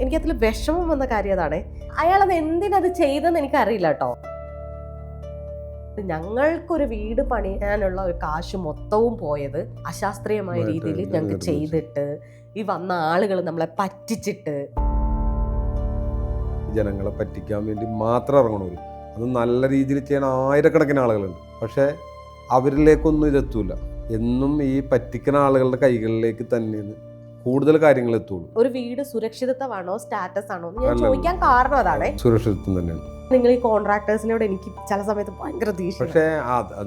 എനിക്കതിൽ വിഷമം വന്ന കാര്യം അതാണ്. അയാൾ അത് എന്തിനത് ചെയ്തെന്ന് എനിക്കറിയില്ല കേട്ടോ ഞങ്ങൾക്കൊരു വീട് പണിയാനുള്ള ഒരു കാശ് മൊത്തവും പോയത് അശാസ്ത്രീയമായ രീതിയിൽ ഞങ്ങൾക്ക് ഞങ്ങൾക്ക് ചെയ്തിട്ട് ഈ വന്ന ആളുകൾ നമ്മളെ പറ്റിച്ചിട്ട്. ജനങ്ങളെ പറ്റിക്കാൻ വേണ്ടി മാത്രം ഇറങ്ങണവർ അത് നല്ല രീതിയിൽ ചെയ്യണ ആയിരക്കണക്കിന് ആളുകളുണ്ട്. പക്ഷേ അവരിലേക്കൊന്നും ഇതെത്തൂല. എന്നും ഈ പറ്റിക്കുന്ന ആളുകളുടെ കൈകളിലേക്ക് തന്നെയാണ് കൂടുതൽ കാര്യങ്ങൾ എത്തുള്ളൂ. ഒരു വീട് സുരക്ഷിതത്വമാണോ സ്റ്റാറ്റസ് ആണോ ഞാൻ ചോദിക്കാൻ കാരണം അതാണ്. സുരക്ഷിതത്വം തന്നെയാണ്. നിങ്ങൾ ഈ കോൺട്രാക്ടേഴ്സിനോട് എനിക്ക് ചില സമയത്ത് ഭയങ്കര ദേഷ്യം. പക്ഷേ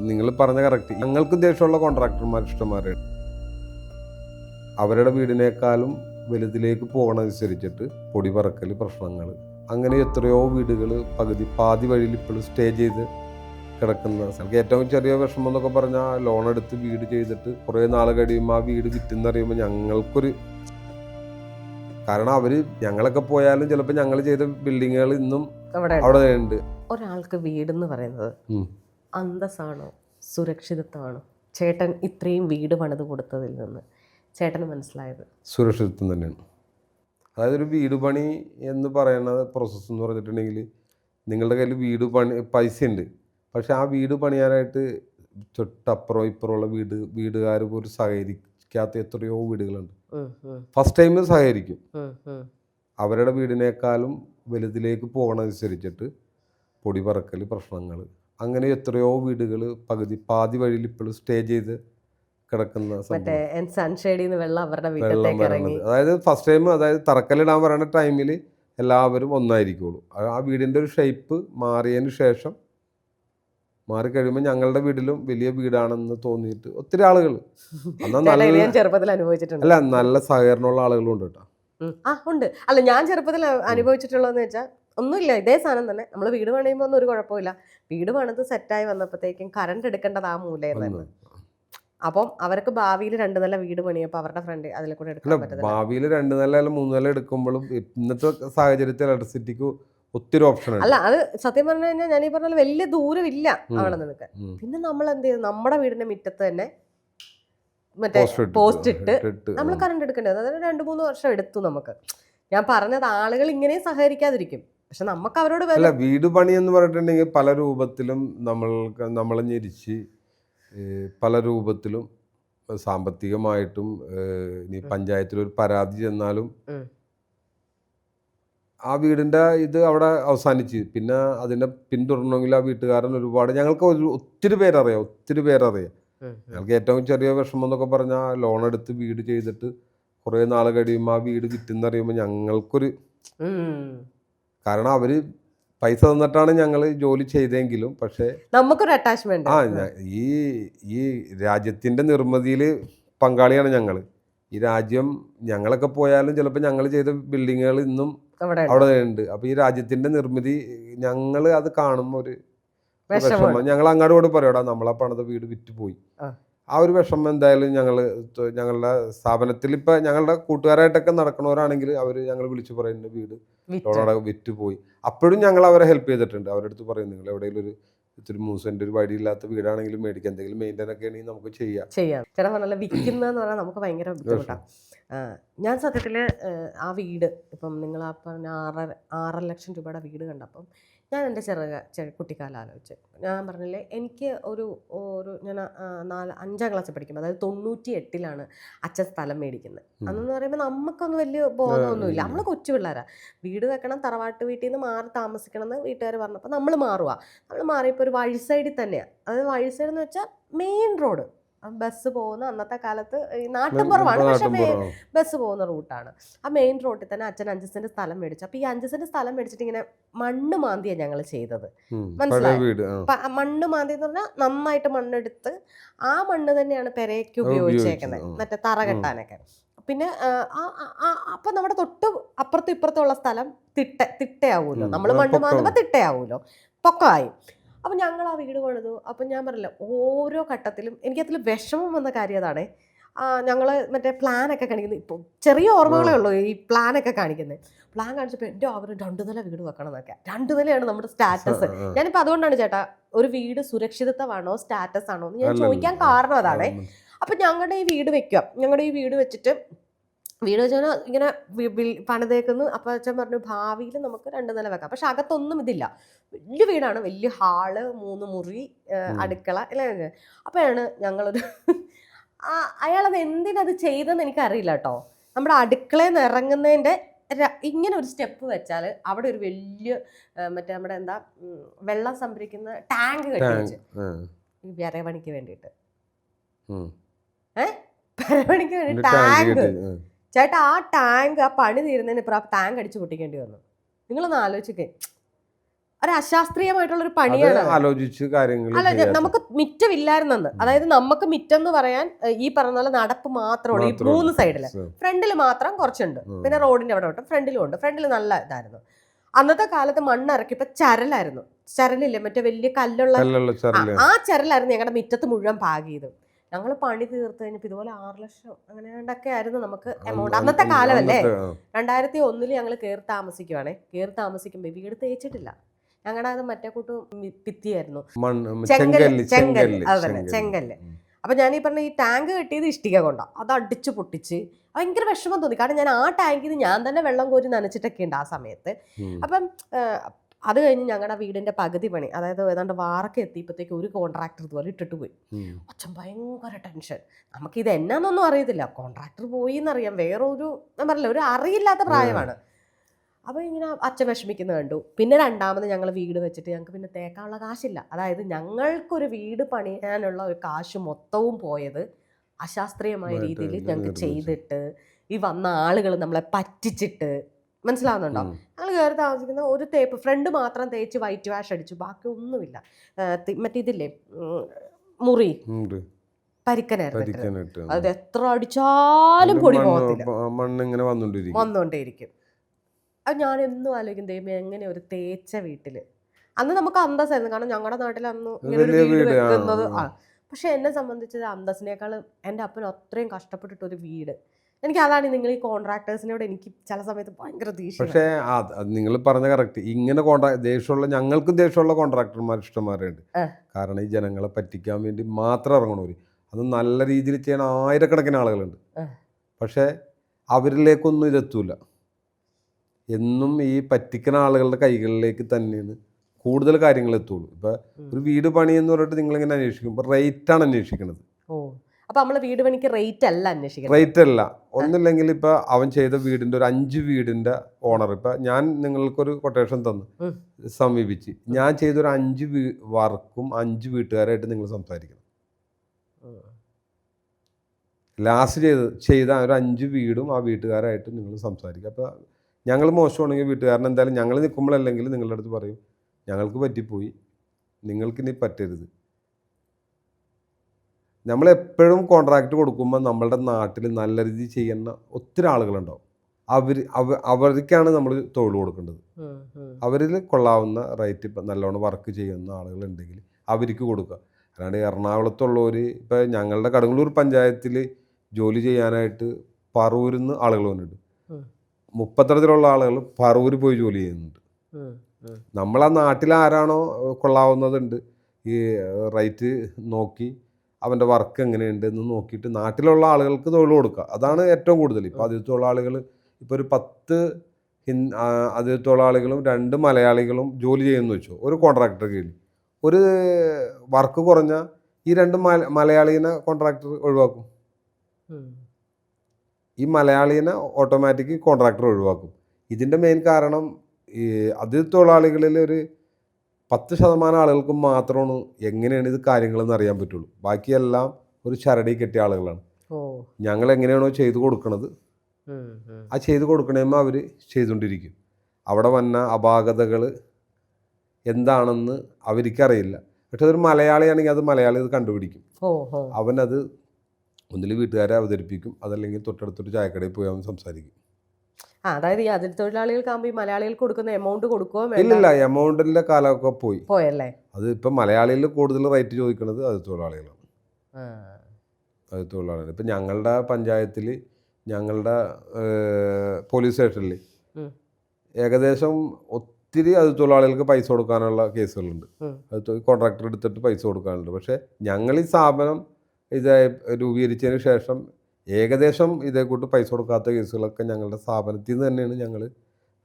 നിങ്ങൾ പറഞ്ഞ കറക്റ്റ് ഞങ്ങൾക്ക് ദേഷ്യമുള്ള കോൺട്രാക്ടർമാർ ഇഷ്ടമാരാണ് അവരുടെ വീടിനേക്കാളും വലുതിലേക്ക് പോകണമനുസരിച്ചിട്ട് പൊടി പറക്കൽ പ്രശ്നങ്ങൾ അങ്ങനെ എത്രയോ വീടുകൾ പകുതി പാതി വഴിയിൽ ഇപ്പോഴും സ്റ്റേ ചെയ്ത് കിടക്കുന്ന സ്ഥലത്ത് ഏറ്റവും ചെറിയ വിഷമം എന്നൊക്കെ പറഞ്ഞാൽ ലോൺ എടുത്ത് വീട് ചെയ്തിട്ട് കുറേ നാൾ കഴിയുമ്പോൾ ആ വീട് കിട്ടുന്നറിയുമ്പോൾ ഞങ്ങൾക്കൊരു കാരണം അവർ ഞങ്ങളൊക്കെ പോയാലും ചിലപ്പോൾ ഞങ്ങൾ ചെയ്ത ബിൽഡിങ്ങുകൾ ഇന്നും അവിടെ ഉണ്ട്. ഒരാൾക്ക് വീട് എന്ന് പറയുന്നത്. അന്തസ്സാണോ? സുരക്ഷിതത്വമാണോ? ചേട്ടൻ ഇത്രയും വീട് പണിത് കൊടുത്തതിൽ നിന്ന്. ചേട്ടന് മനസ്സിലായത്? സുരക്ഷിതത്വം തന്നെയാണ്. അതായത് ഒരു വീട് പണി എന്ന് പറയുന്ന പ്രോസസ്സ് എന്ന് പറഞ്ഞിട്ടുണ്ടെങ്കിൽ നിങ്ങളുടെ കയ്യിൽ വീട് പണി പൈസ ഉണ്ട് പക്ഷെ ആ വീട് പണിയാനായിട്ട് തൊട്ടപ്പുറം ഇപ്പുറമുള്ള വീട് വീടുകാർ പോലും സഹകരിക്കാത്ത എത്രയോ വീടുകളുണ്ട്. ഫസ്റ്റ് ടൈമിൽ സഹകരിക്കും. അവരുടെ വീടിനേക്കാളും വലുതിലേക്ക് പോകണതനുസരിച്ചിട്ട് പൊടി പറക്കൽ പ്രശ്നങ്ങൾ അങ്ങനെ എത്രയോ വീടുകൾ പകുതി പാതി വഴിയിൽ ഇപ്പോഴും സ്റ്റേ ചെയ്ത് കിടക്കുന്ന വെള്ളം അതായത് ഫസ്റ്റ് ടൈം അതായത് തറക്കല്ലിടാൻ പറയുന്ന ടൈമിൽ എല്ലാവരും ഒന്നായിരിക്കുള്ളൂ. ആ വീടിന്റെ ഒരു ഷേപ്പ് മാറിയതിന് ശേഷം മാറിക്കഴിയുമ്പോൾ ഞങ്ങളുടെ വീട്ടിലും വലിയ വീടാണെന്ന് തോന്നിയിട്ട് ഒത്തിരി ആളുകൾ. എന്നാൽ നല്ല ചെറുപ്പത്തിൽ അനുഭവിച്ചിട്ടുണ്ട്. അല്ല നല്ല സഹകരണമുള്ള ആളുകളും ഉണ്ട് കേട്ടോ. ആ ഉണ്ട്. അല്ല ഞാൻ ചെറുപ്പത്തിൽ അനുഭവിച്ചിട്ടുള്ളതെന്ന് വെച്ചാൽ ഒന്നുമില്ല ഇതേ സാധനം തന്നെ. നമ്മൾ വീട് പണിയുമ്പോൾ ഒന്നും ഒരു കുഴപ്പമില്ല വീട് പണിത് സെറ്റായി വന്നപ്പോഴത്തേക്കും കറണ്ട് എടുക്കേണ്ടത് ആ മൂലയായിരുന്നു അപ്പം അവർക്ക് ഭാവിയിൽ രണ്ട് നില വീട് പണിയപ്പോൾ അവരുടെ ഫ്രണ്ട് അതിലെ കൂടെ എടുക്കാൻ പറ്റില്ല ഭാവിയിൽ രണ്ട് നില അല്ല മൂന്ന് നില എടുക്കുമ്പോഴും ഇന്നത്തെ സാഹചര്യത്തിൽ ഇലക്ട്രിസിറ്റിക്ക് ഒത്തിരി ഓപ്ഷൻ അല്ല അത് സത്യം പറഞ്ഞു കഴിഞ്ഞാൽ ഞാൻ ഈ പറഞ്ഞ വലിയ ദൂരമില്ല. അവിടെ നിനക്ക്. പിന്നെ നമ്മൾ എന്ത് ചെയ്തു നമ്മുടെ വീടിന്റെ മുറ്റത്ത് തന്നെ മറ്റേ പോസ്റ്റ് ഇട്ട് നമ്മൾ കറണ്ട് എടുക്കേണ്ടത് അതായത് രണ്ട് മൂന്ന് വർഷം എടുത്തു നമുക്ക്. ഞാൻ പറഞ്ഞത് ആളുകൾ ഇങ്ങനെ സഹകരിക്കാതിരിക്കും. പക്ഷെ നമുക്ക് അവരോട് അല്ല വീട് പണി എന്ന് പറഞ്ഞിട്ടുണ്ടെങ്കിൽ പല രൂപത്തിലും നമ്മൾ നമ്മളെ ഞെരിച്ച് പല രൂപത്തിലും സാമ്പത്തികമായിട്ടും ഇനി പഞ്ചായത്തിൽ ഒരു പരാതി ചെന്നാലും. ആ വീടിന്റെ ഇത് അവിടെ അവസാനിച്ച് പിന്നെ അതിനെ പിന്തുടരണമെങ്കിൽ ആ വീട്ടുകാരൻ ഒരുപാട് ഞങ്ങൾക്ക് ഒരു ഒത്തിരി പേരറിയാം ഒത്തിരി പേരറിയാം. ഞങ്ങൾക്ക് ഏറ്റവും ചെറിയ വിഷമം എന്നൊക്കെ പറഞ്ഞാൽ ലോൺ എടുത്ത് വീട് ചെയ്തിട്ട് കുറേ നാൾ കഴിയുമ്പോൾ ആ വീട് വിറ്റെന്നറിയുമ്പോൾ ഞങ്ങൾക്കൊരു. കാരണം അവർ പൈസ തന്നിട്ടാണ് ഞങ്ങൾ ജോലി ചെയ്തെങ്കിലും പക്ഷേ നമുക്കൊരു അറ്റാച്ച്മെന്റ് ആ ഈ ഈ രാജ്യത്തിന്റെ നിർമ്മിതിയിൽ പങ്കാളിയാണ് ഞങ്ങൾ ഈ രാജ്യം ഞങ്ങളൊക്കെ പോയാലും ചിലപ്പോൾ ഞങ്ങൾ ചെയ്ത ബിൽഡിങ്ങുകൾ ഇന്നും അവിടെ ഉണ്ട്. അപ്പോൾ ഈ രാജ്യത്തിന്റെ നിർമ്മിതി ഞങ്ങൾ അത് കാണുമ്പോൾ ഒരു. വിഷമം ഞങ്ങൾ അങ്ങോട്ടോട് പറയടാ നമ്മളെ പണിത വീട് വിറ്റ് പോയി ആ. ഒരു വിഷമം എന്തായാലും ഞങ്ങൾ ഞങ്ങളുടെ സ്ഥാപനത്തിൽ ഇപ്പം ഞങ്ങളുടെ കൂട്ടുകാരായിട്ടൊക്കെ നടക്കണവരാണെങ്കിൽ അവർ ഞങ്ങൾ വിളിച്ചു പറയുന്ന വീട്. ലോണോടെ വിറ്റ് പോയി അപ്പോഴും ഞങ്ങൾ അവരെ ഹെൽപ്പ് ചെയ്തിട്ടുണ്ട് അവരുടെ അടുത്ത് പറയും നിങ്ങൾ എവിടെയെങ്കിലും ഒരു ഇത്തിരി മൂസന്റെ ഒരു വഴിയില്ലാത്ത വീടാണെങ്കിലും മേടിക്കാം. എന്തെങ്കിലും മെയിന്റൈൻ ഒക്കെ ആണെങ്കിൽ നമുക്ക് ചെയ്യാം. ചെയ്യാം. ചേട്ടാ പറഞ്ഞാൽ വിൽക്കുന്നതെന്ന് പറഞ്ഞാൽ നമുക്ക് ഭയങ്കര ബുദ്ധിമുട്ടാണ് ഞാൻ സത്യത്തിൽ ആ വീട് ഇപ്പം നിങ്ങൾ ആ പറഞ്ഞ ആറര ആറര ലക്ഷം രൂപയുടെ വീട് കണ്ടപ്പം ഞാൻ എന്റെ ചെറുക ചെറു കുട്ടിക്കാലം ആലോചിച്ച്. ഞാൻ പറഞ്ഞില്ലേ എനിക്ക് ഒരു ഒരു ഞാൻ നാല് അഞ്ചാം ക്ലാസ്സിൽ പഠിക്കുമ്പോൾ അതായത് തൊണ്ണൂറ്റി എട്ടിലാണ് അച്ഛൻ സ്ഥലം മേടിക്കുന്നത്. അന്നെന്ന് പറയുമ്പോൾ നമുക്കൊന്നും വലിയ ബോധമൊന്നുമില്ല. നമ്മൾ കൊച്ചു പിള്ളേരാണ് വീട് വെക്കണം തറവാട്ട് വീട്ടിൽ നിന്ന് മാറി താമസിക്കണം എന്ന് വീട്ടുകാർ പറഞ്ഞപ്പോൾ നമ്മൾ മാറുക നമ്മൾ മാറിയപ്പോൾ ഒരു വഴി സൈഡിൽ തന്നെയാണ് അതായത് വഴി സൈഡ് എന്ന് വെച്ചാൽ മെയിൻ റോഡ്. ബസ് പോകുന്ന അന്നത്തെ കാലത്ത് ഈ നാട്ടിൻപുറമാണ് പക്ഷെ ബസ് പോകുന്ന റൂട്ടാണ്. ആ മെയിൻ റോട്ടിൽ തന്നെ അച്ഛൻ അഞ്ച് സെന്റ് സ്ഥലം മേടിച്ചു. അപ്പൊ ഈ അഞ്ച് സെന്റ് സ്ഥലം മേടിച്ചിട്ട് ഇങ്ങനെ മണ്ണ് മാന്തിയാണ് ഞങ്ങൾ ചെയ്തത്. മനസ്സിലായോ? മണ്ണ് മാന്തി എന്ന് പറഞ്ഞാൽ നന്നായിട്ട് മണ്ണെടുത്ത് ആ മണ്ണ് തന്നെയാണ് പെരയ്ക്ക് ഉപയോഗിച്ചേക്കുന്നത്. മറ്റേ തറ കെട്ടാനൊക്കെ. പിന്നെ അപ്പൊ നമ്മുടെ തൊട്ട് അപ്പുറത്തും ഇപ്പുറത്തുള്ള സ്ഥലം തിട്ട തിട്ടയാവൂലോ. നമ്മൾ മണ്ണ് മാന്തുമ്പോൾ. തിട്ടയാവൂലോ. പൊക്കമായി അപ്പം ഞങ്ങൾ ആ വീട് പണിതു. അപ്പം ഞാൻ പറഞ്ഞില്ല ഓരോ ഘട്ടത്തിലും എനിക്കതിൽ വിഷമം വന്ന കാര്യം അതാണ്. ഞങ്ങൾ മറ്റേ പ്ലാനൊക്കെ കാണിക്കുന്നത് ഇപ്പോൾ ചെറിയ ഓർമ്മകളേ ഉള്ളൂ ഈ പ്ലാനൊക്കെ കാണിക്കുന്നത് പ്ലാൻ കാണിച്ചപ്പോൾ എന്റെ ആഗ്രഹം രണ്ടു നില വീട് വെക്കണം എന്നൊക്കെ. രണ്ടു നിലയാണ് നമ്മുടെ സ്റ്റാറ്റസ്. ഞാനിപ്പോൾ അതുകൊണ്ടാണ് ചേട്ടാ ഒരു വീട് സുരക്ഷിതത്വമാണോ സ്റ്റാറ്റസ് ആണോ എന്ന് ഞാൻ ചോദിക്കാൻ കാരണം അതാണ്. അപ്പം ഞങ്ങളുടെ ഈ വീട് വെക്കുക. ഞങ്ങളുടെ ഈ വീട് വെച്ചിട്ട് വീട് വെച്ചാൽ ഇങ്ങനെ പണിതേക്കുന്നു. അപ്പം അച്ഛൻ പറഞ്ഞു ഭാവിയിൽ നമുക്ക് രണ്ട് നില വെക്കാം. പക്ഷെ അകത്തൊന്നും ഇതില്ല. വലിയ വീടാണ്. വലിയ ഹാൾ മൂന്ന് മുറി അടുക്കള അല്ലേ അപ്പോഴാണ് ഞങ്ങളൊരു അയാളത് എന്തിനത് ചെയ്തെന്ന് എനിക്കറിയില്ല കേട്ടോ നമ്മുടെ അടുക്കളയിൽ നിന്ന് ഇറങ്ങുന്നതിന്റെ ഇങ്ങനെ ഒരു സ്റ്റെപ്പ് വെച്ചാൽ അവിടെ ഒരു വലിയ ഏഹ്, മറ്റേ നമ്മുടെ എന്താ വെള്ളം സംഭരിക്കുന്ന ടാങ്ക് കെട്ടി വെച്ച്. ആ, ഈ വരവണിക്ക് വേണ്ടിയിട്ട്. ഉം. വരവണിക്ക് വേണ്ടി ടാങ്ക്. ചേട്ടാ ആ ടാങ്ക് ആ പണി തീരുന്നതിന് ഇപ്പം ആ ടാങ്ക് അടിച്ചു പൊട്ടിക്കേണ്ടി വന്നു. നിങ്ങളൊന്ന് ആലോചിക്കേ. ഒരു അശാസ്ത്രീയമായിട്ടുള്ള ഒരു പണിയാണ്. ആലോചിച്ച് കാര്യങ്ങൾ അല്ല നമുക്ക് മിറ്റമില്ലായിരുന്നെന്ന്. അതായത് നമുക്ക് മിറ്റം എന്ന് പറയാൻ ഈ പറഞ്ഞ പോലെ നടപ്പ് മാത്രമുള്ളൂ ഈ മൂന്ന് സൈഡിൽ. ഫ്രണ്ടിൽ മാത്രം കുറച്ചുണ്ട്. പിന്നെ റോഡിന്റെ അവിടെ ഉണ്ട് ഫ്രണ്ടിലും ഉണ്ട്. ഫ്രണ്ടിൽ നല്ല ഇതായിരുന്നു. അന്നത്തെ കാലത്ത് മണ്ണിറക്കി ഇപ്പൊ ചരലായിരുന്നു. ചരലില്ലേ? മറ്റേ വലിയ കല്ലുള്ള ആ ചരലായിരുന്നു ഞങ്ങളുടെ മിറ്റത്ത് മുഴുവൻ പാകിയത്. ഞങ്ങൾ പണി തീർത്ത് കഴിഞ്ഞപ്പോൾ ഇതുപോലെ ആറ് ലക്ഷം അങ്ങനെ കണ്ടൊക്കെ ആയിരുന്നു നമുക്ക് എമൗണ്ട് അന്നത്തെ കാലമല്ലേ. രണ്ടായിരത്തി ഒന്നിൽ ഞങ്ങൾ കയറി താമസിക്കുവാണേ. കയറി താമസിക്കുമ്പോൾ വീട് തേച്ചിട്ടില്ല. ഞങ്ങളുടെ അത് മറ്റേ കൂട്ട് പിത്തിയായിരുന്നു ചെങ്കല്ല്, ചെങ്കല്ല് ചെങ്കല്ല്, ചെങ്കല്ല്. അപ്പം ഞാൻ ഈ പറഞ്ഞ ഈ ടാങ്ക് കെട്ടിയത് ഇഷ്ടിക കൊണ്ടാണ് അത് അടിച്ചു പൊട്ടിച്ച് ഭയങ്കര വിഷമം തോന്നി. കാരണം ഞാൻ ആ ടാങ്കിൽ ഞാൻ തന്നെ വെള്ളം കോരി നനച്ചിട്ടൊക്കെ ഉണ്ട് ആ സമയത്ത്. അപ്പം അത് കഴിഞ്ഞ് ഞങ്ങളുടെ വീടിന്റെ പകുതി പണി അതായത് ഏതാണ്ട് വാറൊക്കെ എത്തിയപ്പോഴത്തേക്ക് ഒരു കോൺട്രാക്ടർ ഇതുപോലെ ഇട്ടിട്ട് പോയി. അച്ഛൻ ഭയങ്കര ടെൻഷൻ നമുക്കിത് എന്നാന്നൊന്നും അറിയത്തില്ല. കോൺട്രാക്ടർ പോയി എന്നറിയാം വേറൊരു ഞാൻ പറഞ്ഞില്ല ഒരു അറിയില്ലാത്ത പ്രായമാണ്. അപ്പോൾ ഇങ്ങനെ അച്ഛൻ വിഷമിക്കുന്നത് കണ്ടു. പിന്നെ രണ്ടാമത് ഞങ്ങൾ വീട് വെച്ചിട്ട് ഞങ്ങൾക്ക് പിന്നെ തേക്കാനുള്ള കാശില്ല. അതായത് ഞങ്ങൾക്കൊരു വീട് പണിയാനുള്ള ഒരു കാശ് മൊത്തവും പോയത് അശാസ്ത്രീയമായ രീതിയിൽ ഞങ്ങൾക്ക് ചെയ്തിട്ട് ഈ വന്ന ആളുകൾ നമ്മളെ പറ്റിച്ചിട്ട് മനസ്സിലാവുന്നുണ്ടോ. ഞങ്ങൾ കയറി താമസിക്കുന്ന ഒരു തേപ്പ് ഫ്രണ്ട് മാത്രം തേച്ച് വൈറ്റ് വാഷ് അടിച്ചു ബാക്കി ഒന്നുമില്ല ആ, മറ്റേ ഇതില്ലേ മുറി. പരിക്കനായിരുന്നു അത് എത്ര അടിച്ചാലും പൊടി മണ്ണ് പോകത്തില്ല. മണ്ണ് ഇങ്ങനെ വന്നോണ്ടിരിക്കും. വന്നുകൊണ്ടേയിരിക്കും അത് ഞാൻ എന്നും ആലോചിക്കും ദൈവം എങ്ങനെ ഒരു തേച്ച വീട്ടിൽ? അന്ന് നമുക്ക് അന്തസ്സായിരുന്നു കാരണം ഞങ്ങളുടെ നാട്ടിൽ അന്ന് വീട് വെക്കുന്നത് പക്ഷെ എന്നെ സംബന്ധിച്ചത് അന്തസ്സിനേക്കാളും എന്റെ അപ്പൻ അത്രയും കഷ്ടപ്പെട്ടിട്ട് ഒരു വീട്. എനിക്ക് അതാണ് നിങ്ങൾ ഈ കോൺട്രാക്ടേഴ്സിനോട് എനിക്ക് ചില സമയത്ത് ഭയങ്കര ദേഷ്യം പക്ഷേ നിങ്ങൾ പറഞ്ഞ കറക്റ്റ് ഇങ്ങനെ കോൺട്രാക്ട് ദേഷ്യമുള്ള ഞങ്ങൾക്കും ദേഷ്യമുള്ള കോൺട്രാക്ടർമാർ ഇഷ്ടംമാരുണ്ട്. കാരണം ഈ ജനങ്ങളെ പറ്റിക്കാൻ വേണ്ടി മാത്രം ഇറങ്ങണവര്. അത് നല്ല രീതിയിൽ ചെയ്യാൻ ആയിരക്കണക്കിന് ആളുകളുണ്ട്. പക്ഷേ അവരിലേക്കൊന്നും ഇതെത്തൂല. എന്നും ഈ പറ്റിക്കുന്ന ആളുകളുടെ കൈകളിലേക്ക് തന്നെയാണ് കൂടുതൽ കാര്യങ്ങൾ എത്തുള്ളൂ. ഇപ്പൊ ഒരു വീട് പണി എന്ന് പറഞ്ഞിട്ട് നിങ്ങളിങ്ങനെ അന്വേഷിക്കും. ഇപ്പൊ റേറ്റ് ആണ് അന്വേഷിക്കുന്നത് ഓ അപ്പൊ നമ്മൾ വീട് പണിക്ക് റേറ്റ് അല്ല അന്വേഷിക്കുന്നത്. റേറ്റ് അല്ല. ഒന്നില്ലെങ്കിൽ ഇപ്പൊ അവൻ ചെയ്ത വീടിന്റെ ഒരു അഞ്ച് വീടിന്റെ ഓണർ ഇപ്പൊ ഞാൻ നിങ്ങൾക്കൊരു കൊട്ടേഷൻ തന്നു. സമീപിച്ച്. ഞാൻ ചെയ്ത ഒരു അഞ്ച് വീ- വർക്കും അഞ്ച് വീട്ടുകാരായിട്ട് നിങ്ങൾ സംസാരിക്കണം. ലാസ്റ്റ് ചെയ്ത് ചെയ്ത ഒരു അഞ്ച് വീടും ആ വീട്ടുകാരായിട്ട് നിങ്ങൾ സംസാരിക്കുക. അപ്പോൾ ഞങ്ങൾ മോശമാണെങ്കിൽ വീട്ടുകാരൻ എന്തായാലും ഞങ്ങൾ നിൽക്കുമ്പോഴല്ലെങ്കിൽ നിങ്ങളുടെ അടുത്ത് പറയും ഞങ്ങൾക്ക് പറ്റിപ്പോയി. നിങ്ങൾക്കിനി പറ്റരുത്. നമ്മൾ എപ്പോഴും കോൺട്രാക്റ്റ് കൊടുക്കുമ്പോൾ നമ്മളുടെ നാട്ടിൽ നല്ല രീതിയിൽ ചെയ്യുന്ന ഒത്തിരി ആളുകളുണ്ടാവും അവർ അവ അവർക്കാണ് നമ്മൾ തൊഴിൽ കൊടുക്കേണ്ടത്. അവരിൽ കൊള്ളാവുന്ന റേറ്റ് ഇപ്പം നല്ലോണം വർക്ക് ചെയ്യുന്ന ആളുകളുണ്ടെങ്കിൽ അവർക്ക് കൊടുക്കുക അല്ലാണ്ട് എറണാകുളത്തുള്ളവർ ഇപ്പം ഞങ്ങളുടെ കടങ്ങല്ലൂർ പഞ്ചായത്തിൽ ജോലി ചെയ്യാനായിട്ട് പറവൂരിൽ നിന്ന് ആളുകൾ വന്നിട്ടുണ്ട്. മുപ്പത്തരത്തിലുള്ള ആളുകൾ പറവൂർ പോയി ജോലി ചെയ്യുന്നുണ്ട്. നമ്മളാ നാട്ടിൽ ആരാണോ കൊള്ളാവുന്നതുണ്ട് ഈ റേറ്റ് നോക്കി അവന്റെ വർക്ക് എങ്ങനെയുണ്ട് എന്ന് നോക്കിയിട്ട് നാട്ടിലുള്ള ആളുകൾക്ക് തൊഴിൽ കൊടുക്കുക. അതാണ് ഏറ്റവും കൂടുതൽ. ഇപ്പോൾ അതിഥി തൊഴിലാളികൾ ഇപ്പോൾ ഒരു പത്ത് ഹിൻ ആ, ആളുകളും രണ്ട് മലയാളികളും ജോലി ചെയ്യുന്നു വെച്ചു. ഒരു കോൺട്രാക്ടർ കീഴിൽ ഒരു വർക്ക് കുറഞ്ഞ ഈ രണ്ട് മല മലയാളീനെ കോൺട്രാക്ടർ ഒഴിവാക്കും. ഈ മലയാളീനെ ഓട്ടോമാറ്റിക് കോൺട്രാക്ടർ ഒഴിവാക്കും. ഇതിന്റെ മെയിൻ കാരണം ഈ അതിഥി തൊഴിലാളികളിൽ ഒരു പത്ത് ശതമാനം ആളുകൾക്ക് മാത്രമാണ് എങ്ങനെയാണ് ഇത് കാര്യങ്ങളെന്ന് അറിയാൻ പറ്റുള്ളൂ. ബാക്കിയെല്ലാം ഒരു ചരടി കെട്ടിയ ആളുകളാണ്. ഞങ്ങൾ എങ്ങനെയാണോ ചെയ്തു ഉം. ആ ചെയ്തു കൊടുക്കണേമ്മ അവർ ചെയ്തുകൊണ്ടിരിക്കും. അവിടെ വന്ന അപാകതകൾ എന്താണെന്ന് അവർക്കറിയില്ല. പക്ഷെ അതൊരു മലയാളിയാണെങ്കിൽ അത് മലയാളി അത് കണ്ടുപിടിക്കും. അവനത് ഒന്നിൽ വീട്ടുകാരെ അവതരിപ്പിക്കും. അതല്ലെങ്കിൽ തൊട്ടടുത്തൊരു ചായക്കടയിൽ പോയി അവൻ സംസാരിക്കും. അതായത് ഈ അതിഥി തൊഴിലാളികൾക്കാകുമ്പോൾ ഈ മലയാളികൾക്ക് കൊടുക്കുന്ന എമൗണ്ട് കൊടുക്കുകയോ ഇല്ല ഇല്ലില്ല എമൗണ്ടിന്റെ കാലമൊക്കെ പോയി. പോയല്ലേ? അത് ഇപ്പം മലയാളിയിൽ കൂടുതൽ റേറ്റ് ചോദിക്കുന്നത് അതിഥി തൊഴിലാളികളാണ് ആ. അത് തൊഴിലാളികൾ ഇപ്പം ഞങ്ങളുടെ പഞ്ചായത്തിൽ ഞങ്ങളുടെ പോലീസ് സ്റ്റേഷനിൽ ഏകദേശം ഒത്തിരി അത് തൊഴിലാളികൾക്ക് പൈസ കൊടുക്കാനുള്ള കേസുകളുണ്ട്. അത് കോൺട്രാക്ടർ എടുത്തിട്ട് പൈസ കൊടുക്കാനുണ്ട്. പക്ഷേ ഞങ്ങൾ ഈ സ്ഥാപനം ഇത് രൂപീകരിച്ചതിന് ശേഷം ഏകദേശം ഇതേ കൂട്ട് പൈസ കൊടുക്കാത്ത കേസുകളൊക്കെ ഞങ്ങളുടെ സ്ഥാപനത്തിൽ നിന്ന് തന്നെയാണ് ഞങ്ങൾ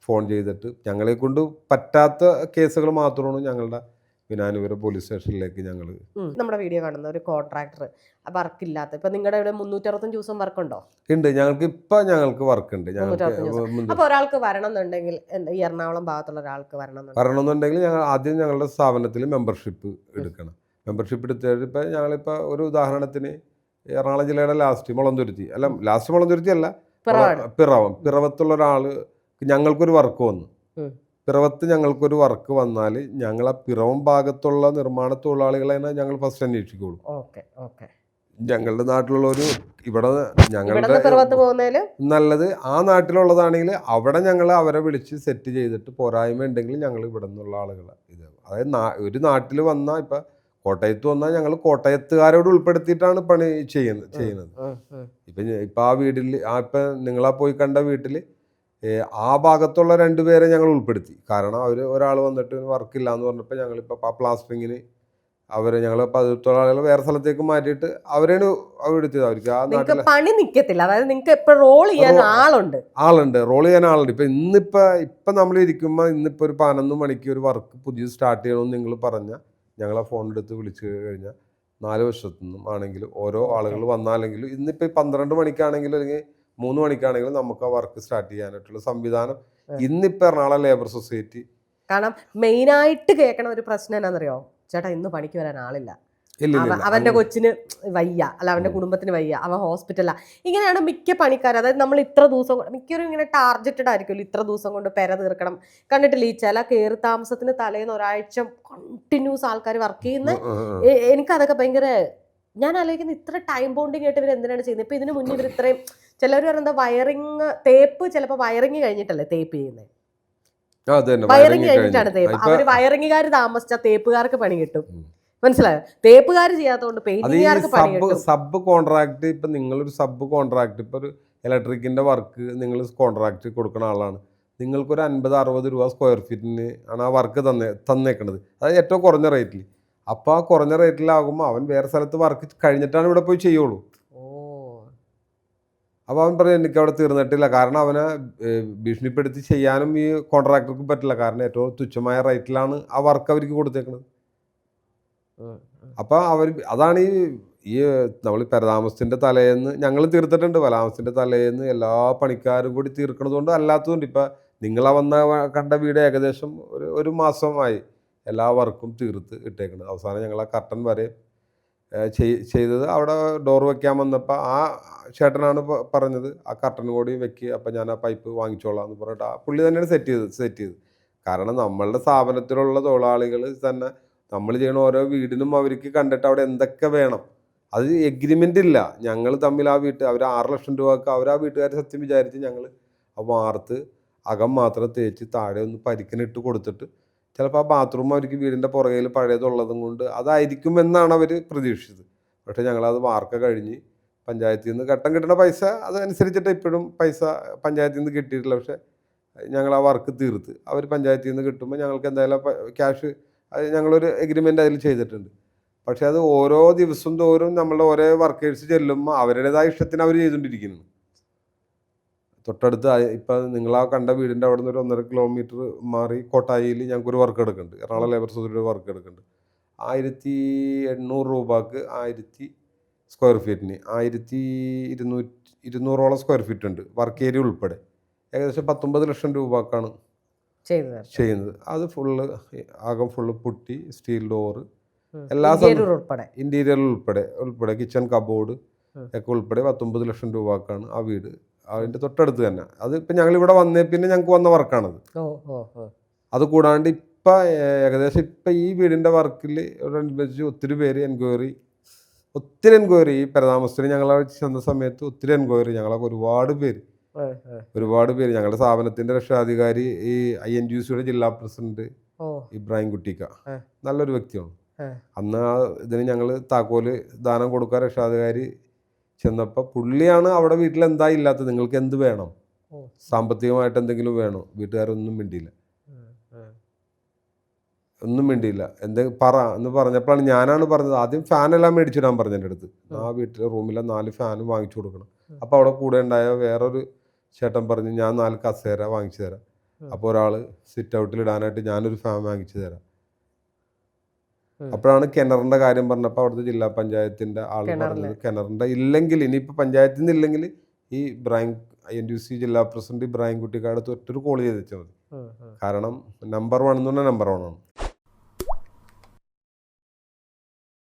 ഫോൺ ചെയ്തിട്ട്. ഞങ്ങളെ കൊണ്ട് പറ്റാത്ത കേസുകൾ മാത്രമാണ് ഞങ്ങളുടെ വിനാനുപുരം പോലീസ് സ്റ്റേഷനിലേക്ക് ഞങ്ങൾ നമ്മുടെ വീഡിയോ കാണുന്ന ഒരു കോൺട്രാക്ടർ വർക്ക് ഇല്ലാത്ത. ഇപ്പൊ നിങ്ങളുടെ ഇവിടെ മുന്നൂറ്ററുപത്തഞ്ച് ദിവസം വർക്ക് ഉണ്ടോ? ഉണ്ട്. ഞങ്ങൾക്ക് ഇപ്പം ഞങ്ങൾക്ക് വർക്ക് ഉണ്ട്. അപ്പോൾ അപ്പൊ ഒരാൾക്ക് വരണം എന്നുണ്ടെങ്കിൽ ഈ എറണാകുളം ഭാഗത്തുള്ള ഒരാൾക്ക് വരണം വരണം എന്നുണ്ടെങ്കിൽ ഞങ്ങൾ ആദ്യം ഞങ്ങളുടെ സ്ഥാപനത്തിൽ മെമ്പർഷിപ്പ് എടുക്കണം. മെമ്പർഷിപ്പ് എടുത്തിട്ട് ഇപ്പം ഞങ്ങളിപ്പോൾ ഒരു ഉദാഹരണത്തിന് എറണാകുളം ജില്ലയുടെ ലാസ്റ്റ് മുളന്തുരുത്തി. അല്ല ലാസ്റ്റ് മുളന്തുരുത്തി അല്ല പിറവം. പിറവത്തുള്ള ഒരാൾ ഞങ്ങൾക്കൊരു വർക്ക് വന്നു. പിറവത്ത് ഞങ്ങൾക്കൊരു വർക്ക് വന്നാൽ ഞങ്ങൾ ആ പിറവം ഭാഗത്തുള്ള നിർമ്മാണ തൊഴിലാളികളെ ഞങ്ങൾ ഫസ്റ്റ് അന്വേഷിക്കുള്ളൂ. ഞങ്ങളുടെ നാട്ടിലുള്ള ഒരു ഇവിടെ ഞങ്ങളുടെ നല്ലത് ആ നാട്ടിലുള്ളതാണെങ്കിൽ അവിടെ ഞങ്ങൾ അവരെ വിളിച്ച് സെറ്റ് ചെയ്തിട്ട് പോരായ്മ ഉണ്ടെങ്കിൽ ഞങ്ങൾ ഇവിടെ നിന്നുള്ള ആളുകൾ ഇത് അതായത് ഒരു നാട്ടിൽ വന്നാൽ ഇപ്പം കോട്ടയത്ത് വന്നാൽ ഞങ്ങൾ കോട്ടയത്തുകാരോട് ഉൾപ്പെടുത്തിയിട്ടാണ് പണി ചെയ്യുന്നത് ചെയ്യുന്നത്. ഇപ്പൊ ഇപ്പൊ ഇപ്പം ഇപ്പം ആ വീട്ടിൽ ആ ഇപ്പൊ നിങ്ങളാ പോയി കണ്ട വീട്ടിൽ ആ ഭാഗത്തുള്ള രണ്ടുപേരെ ഞങ്ങൾ ഉൾപ്പെടുത്തി. കാരണം അവർ ഒരാൾ വന്നിട്ട് വർക്കില്ല എന്ന് പറഞ്ഞപ്പോൾ ഞങ്ങളിപ്പോൾ ആ പ്ലാസ്റ്ററിങ്ങിന് അവരെ ഞങ്ങൾ തൊഴിലാളികൾ വേറെ സ്ഥലത്തേക്ക് മാറ്റിയിട്ട് അവരെയാണ് എടുത്തത് അവർക്ക് ആ നാട്ടിലെ പണി നിൽക്കത്തില്ല അതായത് നിങ്ങൾക്ക് എപ്പോ റോൾ ചെയ്യാൻ ആളുണ്ട്. ആളുണ്ട്. റോൾ ചെയ്യാൻ ആളുണ്ട്. ഇപ്പം ഇന്നിപ്പോൾ ഇപ്പം നമ്മൾ ഇരിക്കുമ്പോൾ ഇന്നിപ്പോ ഒരു പതിനൊന്ന് മണിക്ക് ഒരു വർക്ക് പുതിയത് സ്റ്റാർട്ട് ചെയ്യണമെന്ന് നിങ്ങൾ പറഞ്ഞാൽ ഞങ്ങളെ ഫോൺ എടുത്ത് വിളിച്ച് കഴിഞ്ഞാൽ നാല് വർഷത്തു നിന്നും ആണെങ്കിലും ഓരോ ആളുകൾ വന്നാലെങ്കിലും ഇന്നിപ്പോൾ പന്ത്രണ്ട് മണിക്കാണെങ്കിലും അല്ലെങ്കിൽ മൂന്ന് മണിക്കാണെങ്കിലും നമുക്ക് ആ വർക്ക് സ്റ്റാർട്ട് ചെയ്യാനായിട്ടുള്ള സംവിധാനം ഇന്നിപ്പോൾ എറണാകുളം ലേബർ സൊസൈറ്റി കാരണം മെയിനായിട്ട് കേൾക്കണ ഒരു പ്രശ്നം എന്നാന്നറിയോ? ചേട്ടാ ഇന്ന് പണിക്ക് വരാൻ ആളില്ല. അവന്റെ കൊച്ചിന് വയ്യ. അല്ല അവന്റെ കുടുംബത്തിന് വയ്യ. അവൻ ഹോസ്പിറ്റലാ ഇങ്ങനെയാണ് മിക്ക പണിക്കാർ അതായത് നമ്മൾ ഇത്ര ദിവസം മിക്കവരും ഇങ്ങനെ ടാർജറ്റഡ് ആയിരിക്കുമല്ലോ. ഇത്ര ദിവസം കൊണ്ട് പെര തീർക്കണം. കണ്ടിട്ടില്ല ഈ ചില കയറി താമസത്തിന് തലേന്ന് ഒരാഴ്ച കണ്ടിന്യൂസ് ആൾക്കാർ വർക്ക് ചെയ്യുന്ന. എനിക്കതൊക്കെ ഭയങ്കര ഞാൻ ആലോചിക്കുന്നത് ഇത്ര ടൈം ബോണ്ടിങ് ആയിട്ട് ഇവർ എന്തിനാണ് ചെയ്യുന്നത്? ഇപ്പൊ ഇതിനു മുന്നേ ഇവർ ഇത്രയും ചിലർ പറയുന്നത് വയറിങ് തേപ്പ് ചിലപ്പോൾ വയറിങ് കഴിഞ്ഞിട്ടല്ലേ തേപ്പ് ചെയ്യുന്നത് വയറിങ് കഴിഞ്ഞിട്ടാണ് കഴിഞ്ഞു. തേപ്പ് അവർ വയറിങ്ങുകാർ താമസിച്ച തേപ്പുകാർക്ക് പണി കിട്ടും. മനസ്സിലായോ? തേപ്പുകാർ ചെയ്യാത്തതുകൊണ്ട് പെയിന്റ് പണി സബ് കിട്ടും. സബ് കോൺട്രാക്ട് ഇപ്പം നിങ്ങളൊരു സബ് കോൺട്രാക്ട് ഇപ്പൊ ഒരു ഇലക്ട്രിക്കിന്റെ വർക്ക് നിങ്ങൾ കോൺട്രാക്ട് കൊടുക്കുന്ന ആളാണ്. നിങ്ങൾക്കൊരു അൻപത് അറുപത് രൂപ സ്ക്വയർ ഫീറ്റിന് ആണ് ആ വർക്ക് തന്നെ തന്നേക്കണത്. അത് ഏറ്റവും കുറഞ്ഞ റേറ്റിൽ. അപ്പോൾ ആ കുറഞ്ഞ റേറ്റിലാകുമ്പോൾ അവൻ വേറെ സ്ഥലത്ത് വർക്ക് കഴിഞ്ഞിട്ടാണ് ഇവിടെ പോയി ചെയ്യുള്ളൂ. ഓ. അപ്പോൾ അവൻ പറയും എനിക്ക് അവിടെ തീർന്നിട്ടില്ല. കാരണം അവനെ ഭീഷണിപ്പെടുത്തി ചെയ്യാനും ഈ കോൺട്രാക്ടർക്ക് പറ്റില്ല. കാരണം ഏറ്റവും തുച്ഛമായ റേറ്റിലാണ് ആ വർക്ക് അവർക്ക് കൊടുത്തേക്കുന്നത്. അപ്പോൾ അവർ അതാണ് ഈ ഈ നമ്മൾ പരതാമസത്തിന്റെ തലേന്ന് ഞങ്ങൾ തീർത്തിട്ടുണ്ട്. പരതാമസത്തിന്റെ തലേന്ന് എല്ലാ പണിക്കാരും കൂടി തീർക്കണതുകൊണ്ട് അല്ലാത്തതുകൊണ്ട് ഇപ്പം നിങ്ങളെ വന്ന കണ്ട വീട് ഏകദേശം ഒരു ഒരു മാസമായി എല്ലാ വർക്കും തീർത്ത് ഇട്ടേക്കുന്നത് അവസാനം ഞങ്ങൾ ആ കർട്ടൻ വരെ ചെയ്തത്. അവിടെ ഡോർ വെക്കാൻ വന്നപ്പോൾ ആ ചേട്ടനാണ് പറഞ്ഞത് ആ കർട്ടൻ കൂടി വെക്കുക അപ്പം ഞാൻ ആ പൈപ്പ് വാങ്ങിച്ചോളാം എന്ന് പറഞ്ഞിട്ട് ആ പുള്ളി തന്നെയാണ് സെറ്റ് ചെയ്തത് സെറ്റ് ചെയ്തത് കാരണം നമ്മളുടെ സ്ഥാപനത്തിലുള്ള തൊഴിലാളികൾ തന്നെ നമ്മൾ ചെയ്യണ ഓരോ വീടിനും അവർക്ക് കണ്ടിട്ട് അവിടെ എന്തൊക്കെ വേണം. അത് എഗ്രിമെന്റ് ഇല്ല. ഞങ്ങൾ തമ്മിൽ ആ വീട്ട് അവർ ആറ് ലക്ഷം രൂപക്ക് അവർ ആ വീട്ടുകാരെ സത്യം വിചാരിച്ച് ഞങ്ങൾ ആ വാർത്ത് അകം മാത്രം തേച്ച് താഴെ ഒന്ന് പരിക്കനിട്ട് കൊടുത്തിട്ട് ചിലപ്പോൾ ആ ബാത്റൂം അവർക്ക് വീടിന്റെ പുറകിൽ പഴയതുള്ളതും കൊണ്ട് അതായിരിക്കും എന്നാണ് അവർ പ്രതീക്ഷിച്ചത്. പക്ഷേ ഞങ്ങളത് വാർക്ക കഴിഞ്ഞ് പഞ്ചായത്തിൽ നിന്ന് ഘട്ടം കിട്ടുന്ന പൈസ അതനുസരിച്ചിട്ട് ഇപ്പോഴും പൈസ പഞ്ചായത്തിൽ നിന്ന് കിട്ടിയിട്ടില്ല. പക്ഷേ ഞങ്ങൾ ആ വർക്ക് തീർത്ത്. അവർ പഞ്ചായത്തിൽ നിന്ന് കിട്ടുമ്പോൾ ഞങ്ങൾക്ക് എന്തായാലും ക്യാഷ് അത് ഞങ്ങളൊരു എഗ്രിമെന്റ് അതിൽ ചെയ്തിട്ടുണ്ട്. പക്ഷേ അത് ഓരോ ദിവസം തോറും നമ്മളുടെ ഓരോ വർക്കേഴ്സ് ചെല്ലുമ്പോൾ അവരുടേതായ ഇഷ്ടത്തിന് അവർ ചെയ്തുകൊണ്ടിരിക്കുന്നു. തൊട്ടടുത്ത് ഇപ്പം നിങ്ങളാ കണ്ട വീടിന്റെ അവിടെ നിന്ന് ഒരു ഒന്നര കിലോമീറ്റർ മാറി കോട്ടായിയിൽ ഞങ്ങൾക്കൊരു വർക്ക് എടുക്കുന്നുണ്ട്. എറണാകുളം ലേബർ സൊസൈറ്റിയുടെ വർക്ക് എടുക്കുന്നുണ്ട്. ആയിരത്തി എണ്ണൂറ് രൂപക്ക് ആയിരത്തി സ്ക്വയർ ഫീറ്റിന് ആയിരത്തി ഇരുന്നൂറ്റി ഇരുന്നൂറോളം സ്ക്വയർ ഫീറ്റ് ഉണ്ട്. വർക്ക് ഏരിയ ഉൾപ്പെടെ. ഏകദേശം പത്തൊമ്പത് ലക്ഷം രൂപക്കാണ്. ചെയ്യുന്നത്. അത് ഫുള്ള് ആകം ഫുള്ള് പുട്ടി സ്റ്റീൽ ഡോറ് എല്ലാ ഉൾപ്പെടെ. ഇന്റീരിയറിൽ ഉൾപ്പെടെ. ഉൾപ്പെടെ കിച്ചൺ കബോർഡ് ഒക്കെ ഉൾപ്പെടെ പത്തൊമ്പത് ലക്ഷം രൂപക്കാണ് ആ വീട്. അതിന്റെ തൊട്ടടുത്ത് തന്നെ. അത് ഇപ്പം ഞങ്ങൾ ഇവിടെ വന്നേ പിന്നെ ഞങ്ങൾക്ക് വന്ന വർക്കാണത് അത് കൂടാണ്ട് ഇപ്പം ഏകദേശം ഇപ്പം ഈ വീടിന്റെ വർക്കിൽ അനുബന്ധിച്ച് ഒത്തിരി പേര് എൻക്വയറി ഒത്തിരി എൻക്വയറി ഈ പരതാമസത്തിന് ഞങ്ങളെ ചെന്ന സമയത്ത് ഒത്തിരി എൻക്വയറി ഞങ്ങളൊക്കെ ഒരുപാട് പേര്. ഒരുപാട് പേര്. ഞങ്ങളുടെ സ്ഥാപനത്തിന്റെ രക്ഷാധികാരി ഈ ഐ എൻ ജി സിയുടെ ജില്ലാ പ്രസിഡന്റ് ഇബ്രാഹിം കുട്ടിക്ക. നല്ലൊരു വ്യക്തിയാണ്. അന്ന് ആ ഇതിന് ഞങ്ങൾ താക്കോൽ ദാനം കൊടുക്കാൻ രക്ഷാധികാരി ചെന്നപ്പോൾ പുള്ളിയാണ് അവിടെ വീട്ടിൽ എന്താ ഇല്ലാത്തത്. നിങ്ങൾക്ക് എന്ത് വേണം? സാമ്പത്തികമായിട്ട് എന്തെങ്കിലും വേണോ? വീട്ടുകാരൊന്നും മിണ്ടിയില്ല. ഒന്നും മിണ്ടിയില്ല. എന്തെങ്കിലും പറ എന്ന് പറഞ്ഞപ്പോഴാണ് ഞാനാണ് പറഞ്ഞത്. ആദ്യം ഫാനെല്ലാം മേടിച്ചിടാൻ പറഞ്ഞു എന്റെ അടുത്ത്. ആ. വീട്ടിലെ റൂമിലെ നാല് ഫാനും വാങ്ങിച്ചു കൊടുക്കണം. അപ്പോൾ അവിടെ കൂടെ ഉണ്ടായ വേറൊരു ചേട്ടൻ പറഞ്ഞു ഞാൻ നാല് കസേര വാങ്ങിച്ചു തരാം. അപ്പോൾ ഒരാൾ സിറ്റ് ഔട്ടിൽ ഇടാനായിട്ട് ഞാനൊരു ഫാൻ വാങ്ങിച്ചു തരാം. അപ്പോഴാണ് കിണറിന്റെ കാര്യം പറഞ്ഞപ്പോൾ അവിടുത്തെ ജില്ലാ പഞ്ചായത്തിന്റെ ആൾ. പറഞ്ഞത് കിണറിന്റെ ഇല്ലെങ്കിൽ ഇനിയിപ്പോൾ പഞ്ചായത്തിൽ നിന്ന് ഇല്ലെങ്കിൽ ഈ Ibrahim I N D C ജില്ലാ പ്രസിഡന്റ് ഇബ്രാഹിം കുട്ടിക്കാട് തൊട്ടൊരു കോൾ ചെയ്ത് വെച്ചാൽ മതി. കാരണം നമ്പർ വൺ എന്ന് പറഞ്ഞാൽ നമ്പർ വൺ ആണ്